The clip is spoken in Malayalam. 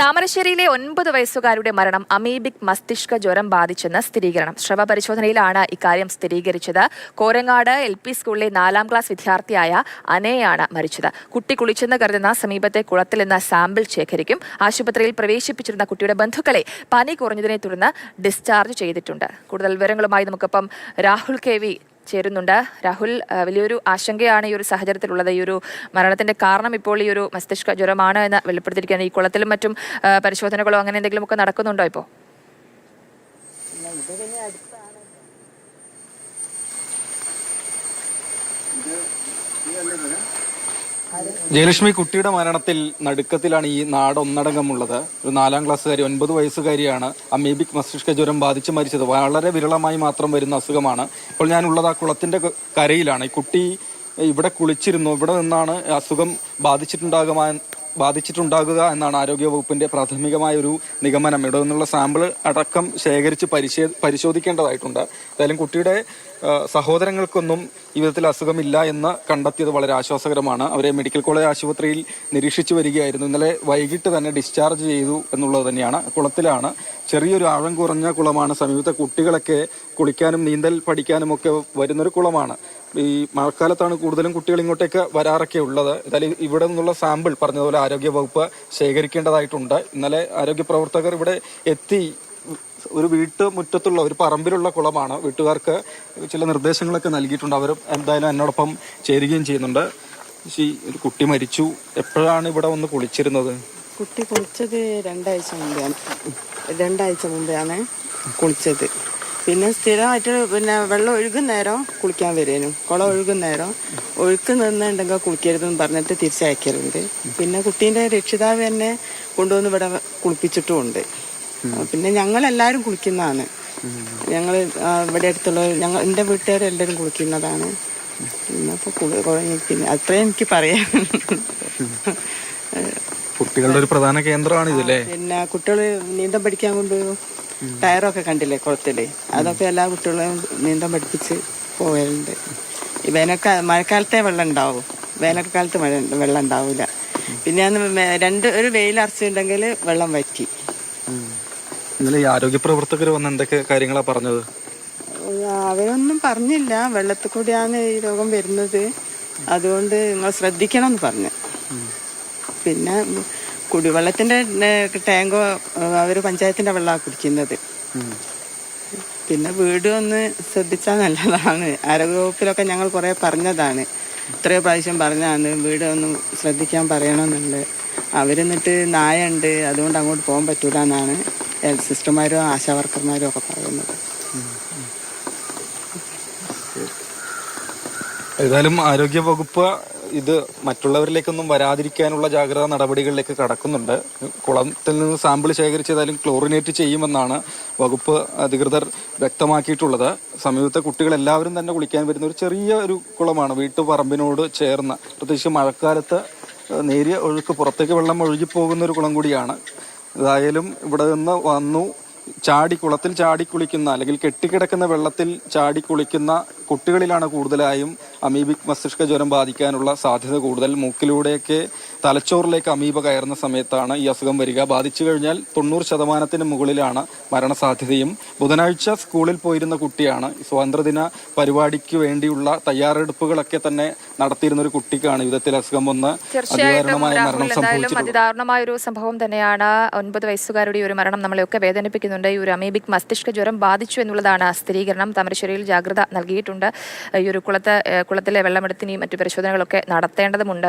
താമരശ്ശേരിയിലെ ഒൻപത് വയസ്സുകാരുടെ മരണം അമീബിക് മസ്തിഷ്ക ജ്വരം ബാധിച്ചെന്ന് സ്ഥിരീകരണം. ശ്രവ പരിശോധനയിലാണ് ഇക്കാര്യം സ്ഥിരീകരിച്ചത്. കോരങ്ങാട് എൽ പി സ്കൂളിലെ നാലാം ക്ലാസ് വിദ്യാർത്ഥിയായ അനയാണ് മരിച്ചത്. കുട്ടി കുളിച്ചെന്ന് കരുതുന്ന സമീപത്തെ കുളത്തിൽ നിന്ന് സാമ്പിൾ ശേഖരിക്കും. ആശുപത്രിയിൽ പ്രവേശിപ്പിച്ചിരുന്ന കുട്ടിയുടെ ബന്ധുക്കളെ പനി കുറഞ്ഞതിനെ തുടർന്ന് ഡിസ്ചാർജ് ചെയ്തിട്ടുണ്ട്. കൂടുതൽ വിവരങ്ങളുമായി നമുക്കിപ്പം രാഹുൽ കെ വി ചേരുന്നുണ്ട്. രാഹുൽ വലിയൊരു ആശങ്കയാണ് ഈ ഒരു സാഹചര്യത്തിലുള്ളത്. ഈ ഒരു മരണത്തിന്റെ കാരണം ഇപ്പോൾ ഈ ഒരു മസ്തിഷ്ക ജ്വരമാണ് എന്ന് വെളിപ്പെടുത്തിയിരിക്കുകയാണ്. ഈ കുളത്തിലും മറ്റും പരിശോധനകളോ അങ്ങനെ എന്തെങ്കിലുമൊക്കെ നടക്കുന്നുണ്ടോ ഇപ്പോൾ ജയലക്ഷ്മി കുട്ടിയുടെ മരണത്തിൽ നടുക്കത്തിലാണ് ഈ നാട് ഒന്നടങ്കമുള്ളത് ഒരു നാലാം ക്ലാസ്സുകാരി ഒൻപത് വയസ്സുകാരിയാണ് അമീബിക് മസ്തിഷ്ക ജ്വരം ബാധിച്ച് മരിച്ചത്. വളരെ വിരളമായി മാത്രം വരുന്ന അസുഖമാണ്. ഇപ്പോൾ ഞാൻ ഉള്ളത് ആ കുളത്തിന്റെ കരയിലാണ്. ഈ കുട്ടി ഇവിടെ കുളിച്ചിരുന്നു. ഇവിടെ നിന്നാണ് അസുഖം ബാധിച്ചിട്ടുണ്ടാകുവാൻ ബാധിച്ചിട്ടുണ്ടാകുക എന്നാണ് ആരോഗ്യവകുപ്പിന്റെ പ്രാഥമികമായ ഒരു നിഗമനം. ഇവിടെ നിന്നുള്ള സാമ്പിൾ അടക്കം ശേഖരിച്ച് പരിശോ പരിശോധിക്കേണ്ടതായിട്ടുണ്ട്. എന്തായാലും കുട്ടിയുടെ സഹോദരങ്ങൾക്കൊന്നും ഈ വിധത്തിൽ അസുഖമില്ല എന്ന് കണ്ടെത്തിയത് വളരെ ആശ്വാസകരമാണ്. അവരെ മെഡിക്കൽ കോളേജ് ആശുപത്രിയിൽ നിരീക്ഷിച്ചു വരികയായിരുന്നു. ഇന്നലെ വൈകിട്ട് തന്നെ ഡിസ്ചാർജ് ചെയ്തു എന്നുള്ളത് തന്നെയാണ്. കുളത്തിലാണ് ചെറിയൊരു ആഴം കുറഞ്ഞ കുളമാണ്. സമീപത്തെ കുട്ടികളൊക്കെ കുളിക്കാനും നീന്തൽ പഠിക്കാനും ഒക്കെ വരുന്നൊരു കുളമാണ്. ഈ മഴക്കാലത്താണ് കൂടുതലും കുട്ടികൾ ഇങ്ങോട്ടേക്ക് വരാറൊക്കെ ഉള്ളത്. ഏതായാലും ഇവിടെ നിന്നുള്ള സാമ്പിൾ പറഞ്ഞതുപോലെ ആരോഗ്യ വകുപ്പ് ശേഖരിക്കേണ്ടതായിട്ടുണ്ട്. ഇന്നലെ ആരോഗ്യ പ്രവർത്തകർ ഇവിടെ എത്തി. ഒരു വീട്ട് മുറ്റത്തുള്ള ഒരു പറമ്പിലുള്ള കുളമാണ് വീട്ടുകാർക്ക് ചില നിർദ്ദേശങ്ങളൊക്കെ നൽകിയിട്ടുണ്ട്. അവർ എന്തായാലും എന്നോടൊപ്പം ചേരുകയും ചെയ്യുന്നുണ്ട്. ഒരു കുട്ടി മരിച്ചു. എപ്പോഴാണ് ഇവിടെ വന്ന് കുളിച്ചിരുന്നത്? കുട്ടി കുളിച്ചത് രണ്ടാഴ്ച മുമ്പെയാണ് രണ്ടാഴ്ച മുമ്പെയാണ് കുളിച്ചത്. പിന്നെ സ്ഥിരമായിട്ട് പിന്നെ വെള്ളം ഒഴുകുന്ന നേരം കുളിക്കാൻ വരുന്നു കുളം ഒഴുകുന്ന നേരം ഒഴുക്ക് നിന്നുണ്ടെങ്കിൽ കുളിക്കരുതെന്ന് പറഞ്ഞിട്ട് തിരിച്ചയക്കലുണ്ട്. പിന്നെ കുട്ടീന്റെ രക്ഷിതാവ് തന്നെ കൊണ്ടുവന്ന് ഇവിടെ കുളിപ്പിച്ചിട്ടുമുണ്ട്. പിന്നെ ഞങ്ങളെല്ലാവരും കുളിക്കുന്നതാണ്. ഞങ്ങൾ ഇവിടെ അടുത്തുള്ള ഞങ്ങൾ എന്റെ വീട്ടുകാരെല്ലാവരും കുളിക്കുന്നതാണ്. പിന്നെ ഇപ്പോൾ കുളി കുഴഞ്ഞ് പിന്നെ അത്രയും എനിക്ക് പറയാം കുട്ടികളുടെ ഒരു പ്രധാന കേന്ദ്രമാണ് ഇതല്ലേ പിന്നെ കുട്ടികൾ നീന്തം പഠിക്കാൻ കൊണ്ടുപോകും ടയറൊക്കെ കണ്ടില്ലേ കുളത്തിൽ? അതൊക്കെ എല്ലാ കുട്ടികളെയും നീന്തം പഠിപ്പിച്ച് പോകലുണ്ട് ഈ വേനൽക്കാ മഴക്കാലത്തെ വെള്ളം ഉണ്ടാവും വേനൽക്കാലത്ത് മഴ വെള്ളം ഉണ്ടാവില്ല പിന്നെ അന്ന് രണ്ട് ഒരു വെയിലറച്ചുണ്ടെങ്കിൽ വെള്ളം വറ്റി. ഇന്നലെ ഈ ആരോഗ്യ പ്രവർത്തകർ വന്ന് എന്തൊക്കെ കാര്യങ്ങളാ പറഞ്ഞത്? അവരൊന്നും പറഞ്ഞില്ല. വെള്ളത്തിൽ കൂടിയാണ് ഈ രോഗം വരുന്നത്. അതുകൊണ്ട് നിങ്ങൾ ശ്രദ്ധിക്കണം എന്ന് പറഞ്ഞു പിന്നെ കുടിവെള്ളത്തിന്റെ ടാങ്കോ അവർ പഞ്ചായത്തിന്റെ വെള്ളമാണ് കുടിക്കുന്നത്. പിന്നെ വീട് ഒന്ന് ശ്രദ്ധിച്ചാൽ നല്ലതാണ്. ആരോഗ്യവകുപ്പിലൊക്കെ ഞങ്ങൾ കുറേ പറഞ്ഞതാണ്. ഇത്രയോ പ്രാവശ്യം പറഞ്ഞതാണ് വീട് ഒന്ന് ശ്രദ്ധിക്കാൻ പറയണമെന്നുണ്ട്. അവരെന്നിട്ട് നായ ഉണ്ട് അതുകൊണ്ട് അങ്ങോട്ട് പോകാൻ പറ്റൂല എന്നാണ് ഹെൽത്ത് സിസ്റ്റർമാരും ആശാ വർക്കർമാരും ഒക്കെ പറയുന്നത്. ഏതായാലും ആരോഗ്യ വകുപ്പ് ഇത് മറ്റുള്ളവരിലേക്കൊന്നും വരാതിരിക്കാനുള്ള ജാഗ്രതാ നടപടികളിലേക്ക് കടക്കുന്നുണ്ട്. കുളത്തിൽ നിന്ന് സാമ്പിൾ ശേഖരിച്ചതായാലും ക്ലോറിനേറ്റ് ചെയ്യുമെന്നാണ് വകുപ്പ് അധികൃതർ വ്യക്തമാക്കിയിട്ടുള്ളത്. സമീപത്തെ കുട്ടികൾ എല്ലാവരും തന്നെ കുളിക്കാൻ വരുന്ന ഒരു ചെറിയ ഒരു കുളമാണ്. വീട്ടുപറമ്പിനോട് ചേർന്ന് പ്രത്യേകിച്ച് മഴക്കാലത്ത് നേരിയ ഒഴുക്ക് പുറത്തേക്ക് വെള്ളം ഒഴുകി പോകുന്ന ഒരു കുളം കൂടിയാണ്. ഏതായാലും ഇവിടെ നിന്ന് വന്നു ചാടി കുളത്തിൽ ചാടി കുളിക്കുന്ന അല്ലെങ്കിൽ കെട്ടിക്കിടക്കുന്ന വെള്ളത്തിൽ ചാടി കുളിക്കുന്ന കുട്ടികളിലാണ് കൂടുതലായും അമീബിക് മസ്തിഷ്ക ജ്വരം ബാധിക്കാനുള്ള സാധ്യത കൂടുതൽ. മൂക്കിലൂടെയൊക്കെ തലച്ചോറിലേക്ക് അമീബ കയറുന്ന സമയത്താണ് ഈ അസുഖം വരിക. ബാധിച്ചു കഴിഞ്ഞാൽ തൊണ്ണൂറ് ശതമാനത്തിന് മുകളിലാണ് മരണസാധ്യതയും. ബുധനാഴ്ച സ്കൂളിൽ പോയിരുന്ന കുട്ടിയാണ്. സ്വാതന്ത്ര്യദിന പരിപാടിക്ക് വേണ്ടിയുള്ള തയ്യാറെടുപ്പുകളൊക്കെ തന്നെ നടത്തിയിരുന്ന ഒരു കുട്ടിക്കാണ് വിധത്തിൽ അസുഖം വന്ന് അതിദാരുണമായ മരണം അതിദാരുണമായ ഒരു സംഭവം തന്നെയാണ്. ഒൻപത് വയസ്സുകാരുടെ ഒരു മരണം നമ്മളെയൊക്കെ വേദനിപ്പിക്കുന്നുണ്ട്. ഈ ഒരു അമീബിക് മസ്തിഷ്ക ജ്വരം ബാധിച്ചു എന്നുള്ളതാണ് സ്ഥിരീകരണം. താമരശ്ശേരിയിൽ ജാഗ്രത നൽകിയിട്ടുണ്ട്. ഈ ഒരു കുളത്ത് കുളത്തിലെ വെള്ളമെടുത്തിനെയും മറ്റു പരിശോധനകളൊക്കെ നടത്തേണ്ടതുണ്ട്